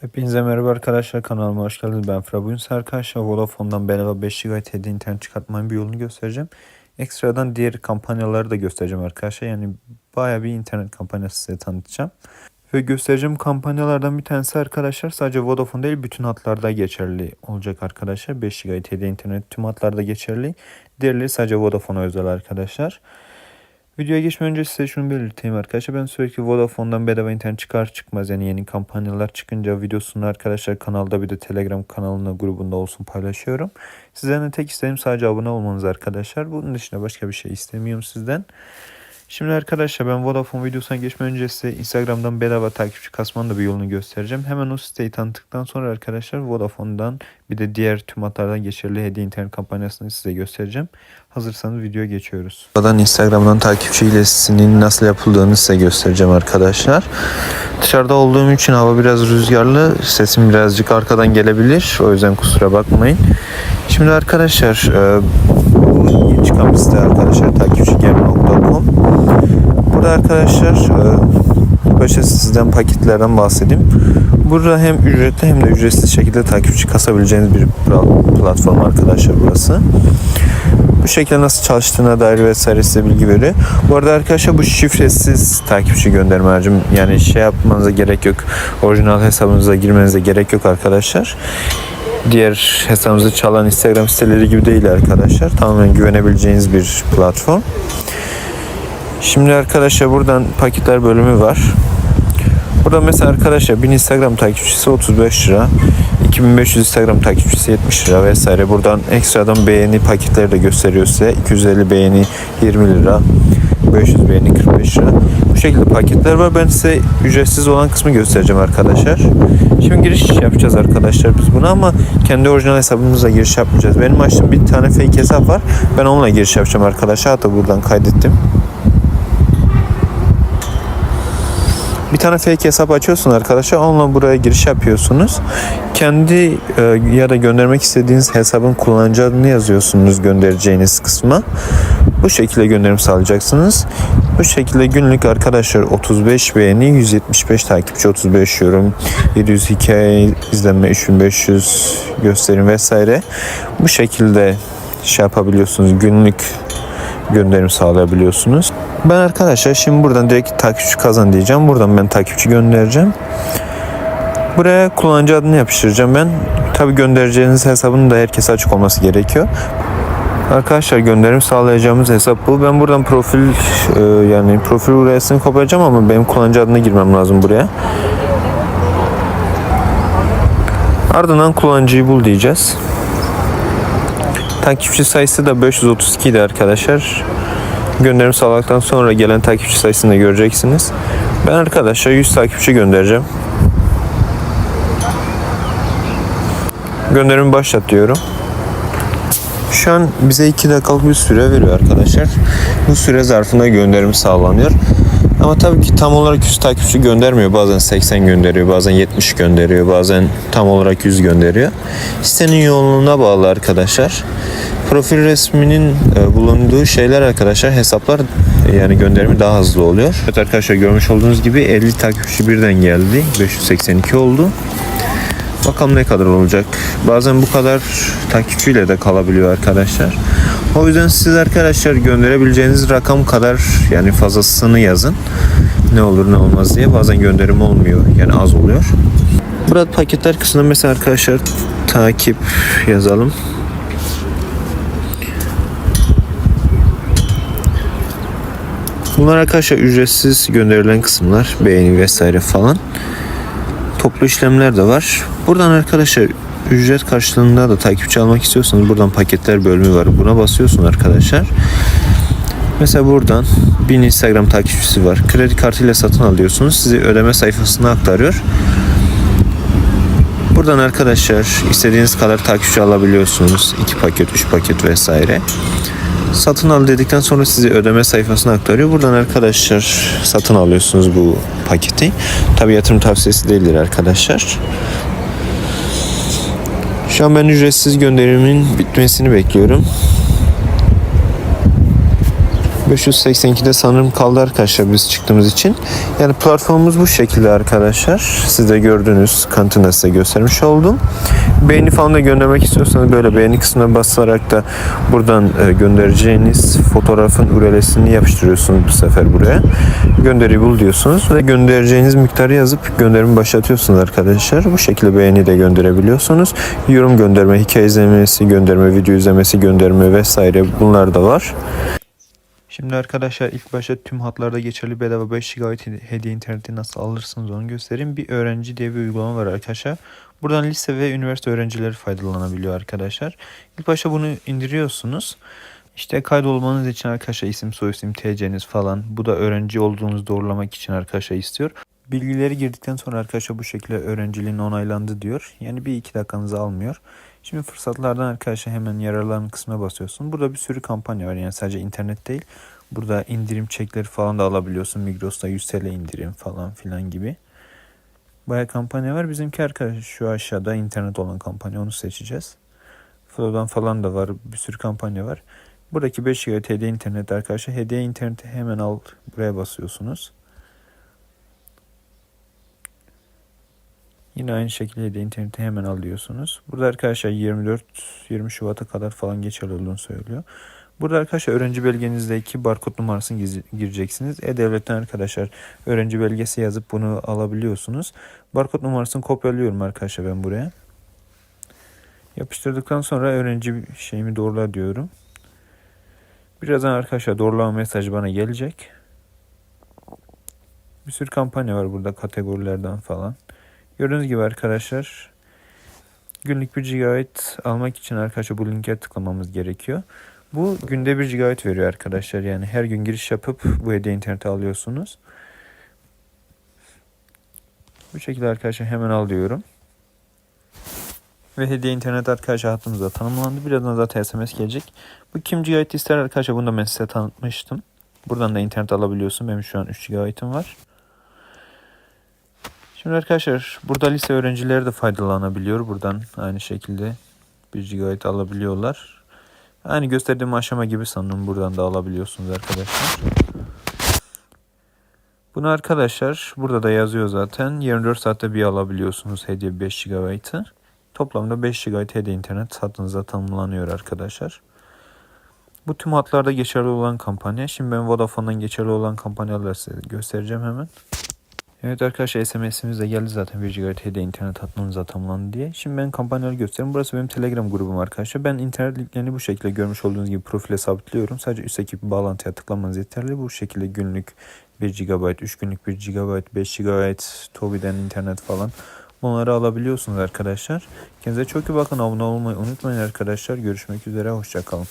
Hepinize merhaba arkadaşlar kanalıma hoş geldiniz. Ben Fra. Bugün arkadaşlar Vodafone'dan bedava 5 GB hediye internet çıkartmanın bir yolunu göstereceğim. Ekstradan diğer kampanyaları da göstereceğim arkadaşlar. Yani baya bir internet kampanyası size tanıtacağım. Ve göstereceğim kampanyalardan bir tanesi arkadaşlar sadece Vodafone değil bütün hatlarda geçerli olacak arkadaşlar. 5 GB hediye internet tüm hatlarda geçerli. Diğerleri sadece Vodafone'a özel arkadaşlar. Videoya geçmeden önce size şunu belirteyim arkadaşlar. Ben sürekli Vodafone'dan bedava internet çıkar çıkmaz yani yeni kampanyalar çıkınca videosunu arkadaşlar kanalda bir de Telegram kanalına grubunda olsun paylaşıyorum. Sizden de tek isteğim sadece abone olmanız arkadaşlar. Bunun dışında başka bir şey istemiyorum sizden. Şimdi arkadaşlar ben Vodafone videosuna geçmeden önce size Instagram'dan bedava takipçi kasmanın da bir yolunu göstereceğim. Hemen o siteyi tanıttıktan sonra arkadaşlar Vodafone'dan bir de diğer tüm hatlardan geçerli hediye internet kampanyasını size göstereceğim. Hazırsanız videoya geçiyoruz. Buradan Instagram'dan takipçi ilesinin nasıl yapıldığını size göstereceğim arkadaşlar. Dışarıda olduğum için hava biraz rüzgarlı. Sesim birazcık arkadan gelebilir. O yüzden kusura bakmayın. Şimdi arkadaşlar e, bu yeni çıkan bir site arkadaşlar takipçigem.com Burada arkadaşlar e, başta sizden paketlerden bahsedeyim. Burada hem ücretli hem de ücretsiz şekilde takipçi kasabileceğiniz bir pla- platform arkadaşlar burası. Bu şekilde nasıl çalıştığına dair vesaire size bilgi veriyor. Bu arada arkadaşlar bu şifresiz takipçi gönderme harcım. Yani şey yapmanıza gerek yok. Orijinal hesabınıza girmenize gerek yok arkadaşlar. Diğer hesabınızı çalan Instagram siteleri gibi değil arkadaşlar. Tamamen güvenebileceğiniz bir platform. Şimdi arkadaşlar buradan paketler bölümü var. Burada mesela arkadaşlar 1000 Instagram takipçisi 35 lira. 2500 Instagram takipçisi 70 lira vesaire. Buradan ekstradan beğeni paketleri de gösteriyor size. 250 beğeni 20 lira. 500 beğeni 45 lira. Bu şekilde paketler var. Ben size ücretsiz olan kısmı göstereceğim arkadaşlar. Şimdi giriş yapacağız arkadaşlar biz buna ama kendi orijinal hesabımızla giriş yapmayacağız. Benim açtığım bir tane fake hesap var. Ben onunla giriş yapacağım arkadaşlar. Hatta buradan kaydettim. Bir tane fake hesap açıyorsun arkadaşlar. Onunla buraya giriş yapıyorsunuz. Kendi e, ya da göndermek istediğiniz hesabın kullanıcı adını yazıyorsunuz göndereceğiniz kısma. Bu şekilde gönderim sağlayacaksınız. Bu şekilde günlük arkadaşlar 35 beğeni, 175 takipçi, 35 yorum, 700 hikaye izlenme, 3500 gösterim vesaire. Bu şekilde şey yapabiliyorsunuz. Günlük gönderim sağlayabiliyorsunuz. Ben arkadaşlar şimdi buradan direkt takipçi kazan diyeceğim. Buradan ben takipçi göndereceğim. Buraya kullanıcı adını yapıştıracağım ben. Tabi göndereceğiniz hesabın da herkese açık olması gerekiyor. Arkadaşlar gönderim sağlayacağımız hesap bu. Ben buradan profil e, yani profil URL'sini kopyaleyeceğim ama benim kullanıcı adına girmem lazım buraya. Ardından kullanıcıyı bul diyeceğiz. Takipçi sayısı da 532 idi arkadaşlar. Gönderim sağladıktan sonra gelen takipçi sayısını da göreceksiniz. Ben arkadaşlar 100 takipçi göndereceğim. Gönderimi başlat diyorum. Şu an bize 2 dakikalık bir süre veriyor arkadaşlar. Bu süre zarfında gönderim sağlanıyor. Ama tabii ki tam olarak 100 takipçi göndermiyor. Bazen 80 gönderiyor, bazen 70 gönderiyor, bazen tam olarak 100 gönderiyor. Sitenin yoğunluğuna bağlı arkadaşlar. Profil resminin e, bulunduğu şeyler arkadaşlar hesaplar e, yani gönderimi daha hızlı oluyor. Evet arkadaşlar görmüş olduğunuz gibi 50 takipçi birden geldi. 582 oldu. Bakalım ne kadar olacak. Bazen bu kadar takipçiyle de kalabiliyor arkadaşlar. O yüzden siz arkadaşlar gönderebileceğiniz rakam kadar yani fazlasını yazın. Ne olur ne olmaz diye. Bazen gönderim olmuyor. Yani az oluyor. Burada paketler kısmında mesela arkadaşlar takip yazalım. Bunlar arkadaşlar ücretsiz gönderilen kısımlar. Beğeni vesaire falan toplu işlemler de var. Buradan arkadaşlar ücret karşılığında da takipçi almak istiyorsanız buradan paketler bölümü var. Buna basıyorsun arkadaşlar. Mesela buradan bir Instagram takipçisi var. Kredi kartıyla satın alıyorsunuz. Sizi ödeme sayfasına aktarıyor. Buradan arkadaşlar istediğiniz kadar takipçi alabiliyorsunuz. 2 paket, 3 paket vesaire. Satın al dedikten sonra sizi ödeme sayfasına aktarıyor. Buradan arkadaşlar satın alıyorsunuz bu paketi. Tabi yatırım tavsiyesi değildir arkadaşlar. Şu an ben ücretsiz gönderimin bitmesini bekliyorum. 582'de sanırım kaldı arkadaşlar biz çıktığımız için. Yani platformumuz bu şekilde arkadaşlar. Siz de gördünüz. Kanıtını size göstermiş oldum. Beğeni falan da göndermek istiyorsanız böyle beğeni kısmına basarak da buradan e, göndereceğiniz fotoğrafın URL'sini yapıştırıyorsunuz bu sefer buraya. Gönderi bul diyorsunuz ve göndereceğiniz miktarı yazıp gönderimi başlatıyorsunuz arkadaşlar. Bu şekilde beğeni de gönderebiliyorsunuz. Yorum gönderme, hikaye izlemesi, gönderme, video izlemesi, gönderme vesaire bunlar da var. Şimdi arkadaşlar ilk başta tüm hatlarda geçerli bedava 5 GB hediye interneti nasıl alırsınız onu göstereyim. Bir öğrenci diye bir uygulama var arkadaşlar. Buradan lise ve üniversite öğrencileri faydalanabiliyor arkadaşlar. İlk başta bunu indiriyorsunuz. İşte kaydolmanız için arkadaşlar isim, soyisim, TC'niz falan. Bu da öğrenci olduğunuzu doğrulamak için arkadaşlar istiyor. Bilgileri girdikten sonra arkadaşlar bu şekilde öğrenciliğin onaylandı diyor. Yani bir iki dakikanızı almıyor. Şimdi fırsatlardan arkadaşlar hemen yararlan kısmına basıyorsun. Burada bir sürü kampanya var yani sadece internet değil. Burada indirim çekleri falan da alabiliyorsun. Migros'ta 100 TL indirim falan filan gibi. Baya kampanya var. Bizimki arkadaşlar şu aşağıda internet olan kampanya onu seçeceğiz. Flow'dan falan da var. Bir sürü kampanya var. Buradaki 5 GB hediye internet arkadaşlar. Hediye interneti hemen al buraya basıyorsunuz. Yine aynı şekilde interneti hemen alıyorsunuz. Burada arkadaşlar 24-20 Şubat'a kadar falan geçerli olduğunu söylüyor. Burada arkadaşlar öğrenci belgenizdeki barkod numarasını gireceksiniz. E-Devlet'ten arkadaşlar öğrenci belgesi yazıp bunu alabiliyorsunuz. Barkod numarasını kopyalıyorum arkadaşlar ben buraya. Yapıştırdıktan sonra öğrenci şeyimi doğrula diyorum. Birazdan arkadaşlar doğrulama mesajı bana gelecek. Bir sürü kampanya var burada kategorilerden falan. Gördüğünüz gibi arkadaşlar günlük 1 GB almak için arkadaşlar bu linke tıklamamız gerekiyor. Bu günde 1 GB veriyor arkadaşlar. Yani her gün giriş yapıp bu hediye interneti alıyorsunuz. Bu şekilde arkadaşlar hemen alıyorum. Ve hediye internet arkadaşlar hattımızda tanımlandı. Birazdan zaten SMS gelecek. Bu kim GB ister arkadaşlar bunu da ben size tanıtmıştım. Buradan da internet alabiliyorsun. Benim şu an 3 GB'ım var. Şimdi arkadaşlar burada lise öğrencileri de faydalanabiliyor. Buradan aynı şekilde 1 GB alabiliyorlar. Aynı gösterdiğim aşama gibi sanırım buradan da alabiliyorsunuz arkadaşlar. Bunu arkadaşlar burada da yazıyor zaten. 24 saatte bir alabiliyorsunuz hediye 5 GB'ı. Toplamda 5 GB hediye internet hattınıza tanımlanıyor arkadaşlar. Bu tüm hatlarda geçerli olan kampanya. Şimdi ben Vodafone'dan geçerli olan kampanyaları size göstereceğim hemen. Evet arkadaşlar SMS'imiz de geldi zaten 1 GB hediye internet hattınıza tamamlandı diye. Şimdi ben kampanyaları göstereyim. Burası benim Telegram grubum arkadaşlar. Ben internet linklerini bu şekilde görmüş olduğunuz gibi profile sabitliyorum. Sadece üstteki bağlantıya tıklamanız yeterli. Bu şekilde günlük 1 GB, 3 günlük 1 GB, 5 GB, Tobi'den internet falan bunları alabiliyorsunuz arkadaşlar. Kendinize çok iyi bakın. Abone olmayı unutmayın arkadaşlar. Görüşmek üzere. Hoşçakalın.